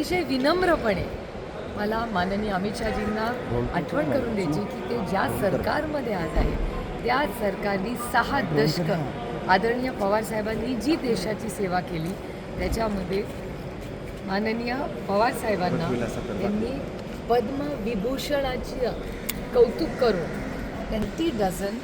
अतिशय विनम्रपणे मला माननीय अमित शहाजींना आठवण करून द्यायची की ते ज्या सरकारमध्ये आज आहेत त्या सरकारने सहा दशकं आदरणीय पवारसाहेबांनी जी देशाची सेवा केली त्याच्यामध्ये माननीय पवारसाहेबांना त्यांनी पद्मविभूषणाची कौतुक करून ट्वेंटी डझन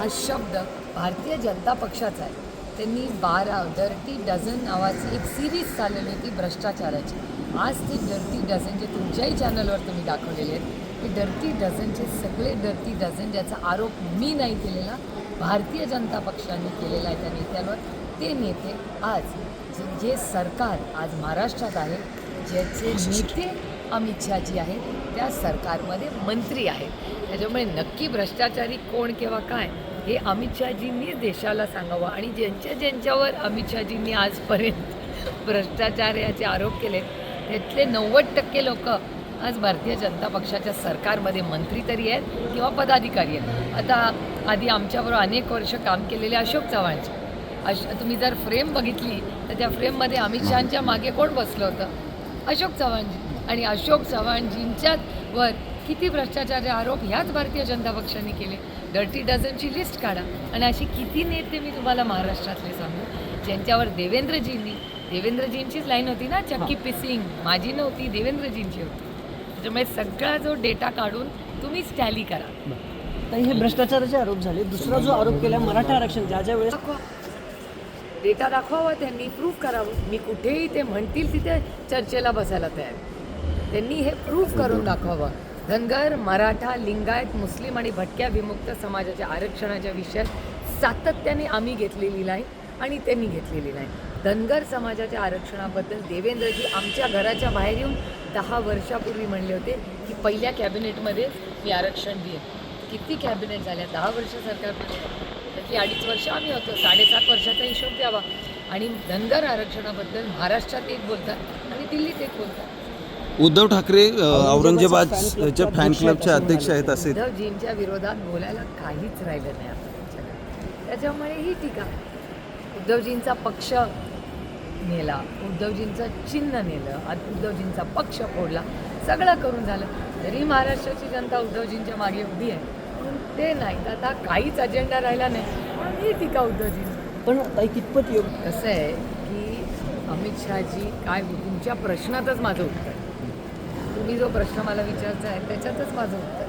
हा शब्द भारतीय जनता पक्षाचा आहे. त्यांनी बारा डर्टी डझन नावाची एक सिरीज चालवली होती भ्रष्टाचाराची. आज ते डर्टी डझन जे तुमच्याही चॅनलवर तुम्ही दाखवलेले आहेत ते डर्टी डझनचे सगळे डर्टी डझन ज्याचा आरोप मी नाही केलेला भारतीय जनता पक्षाने केलेला आहे त्या नेत्यांवर ते नेते आज जे सरकार आज महाराष्ट्रात आहे ज्याचे नेते अमित शहाजी आहेत. त्या सरकारमध्ये मंत्री आहेत. त्याच्यामुळे नक्की भ्रष्टाचारी कोण किंवा काय हे अमित शहाजींनी देशाला सांगावं. आणि ज्यांच्या ज्यांच्यावर अमित शहाजींनी आजपर्यंत भ्रष्टाचाराचे आरोप केले त्यातले नव्वद टक्के लोक आज भारतीय जनता पक्षाच्या सरकारमध्ये मंत्री तरी आहेत किंवा पदाधिकारी आहेत. आता आधी आमच्याबरोबर अनेक वर्ष काम केलेले अशोक चव्हाणचे. अश तुम्ही जर फ्रेम बघितली तर त्या फ्रेममध्ये अमित शहाच्या मागे कोण बसलं होतं? अशोक चव्हाणजी आणि अशोक चव्हाणजींच्याच वर किती भ्रष्टाचाराचे आरोप ह्याच भारतीय जनता पक्षाने केले? डर्टी डझनची लिस्ट काढा. आणि अशी किती नेते मी तुम्हाला महाराष्ट्रातले सांगू? ज्यांच्यावर देवेंद्रजींनी देवेंद्रजींचीच लाईन होती ना चक्की पिसिंग. माझी नव्हती देवेंद्रजींची होती. त्याच्यामुळे सगळा जो डेटा काढून तुम्हीच टॅली करा. ताई हे भ्रष्टाचाराचे आरोप झाले. दुसरा जो आरोप केला मराठा आरक्षण ज्या ज्या वेळेस डेटा दाखवावा त्यांनी प्रूफ करावं. मी कुठेही ते म्हणतील तिथे चर्चेला बसायला तयार. त्यांनी हे प्रूफ करून दाखवावं. धनगर मराठा लिंगायत मुस्लिम आणि भटक्या विमुक्त समाजाच्या आरक्षणाच्या विषयात सातत्याने आम्ही घेतलेली नाही आणि त्यांनी घेतलेली नाही. धनगर समाजाच्या आरक्षणाबद्दल देवेंद्रजी आमच्या घराच्या बाहेर येऊन दहा वर्षापूर्वी म्हणले होते की पहिल्या कॅबिनेटमध्ये मी आरक्षण दिले किती कॅबिनेट झाल्या? दहा वर्ष सरकारमध्ये. त्यातली अडीच वर्ष आम्ही होतो. साडेसात वर्षाचा हिशोब द्यावा. आणि धनगर आरक्षणाबद्दल महाराष्ट्रात एक बोलतात आणि दिल्लीत एक बोलतात. उद्धव ठाकरे अ, औरंगाबादच्या फॅन क्लबचे अध्यक्ष आहेत असे. उद्धवजींच्या विरोधात बोलायला काहीच राहिलं नाही आता त्यांच्याकडे. त्याच्यामुळे ही टीका उद्धवजींचा पक्ष नेला. उद्धवजींचं चिन्ह नेलं. उद्धवजींचा पक्ष फोडला. सगळं करून झालं. तरी महाराष्ट्राची जनता उद्धवजींच्या मागे उभी आहे. ते नाही तर आता काहीच अजेंडा राहिला नाही. म्हणून टीका उद्धवजींची पण ताई कितपत योग्य? कसं आहे की अमित शहाजी काय तुमच्या प्रश्नातच माझं उत्तर. तुम्ही जो प्रश्न मला विचारता आहे त्याच्यातच माझं उत्तर.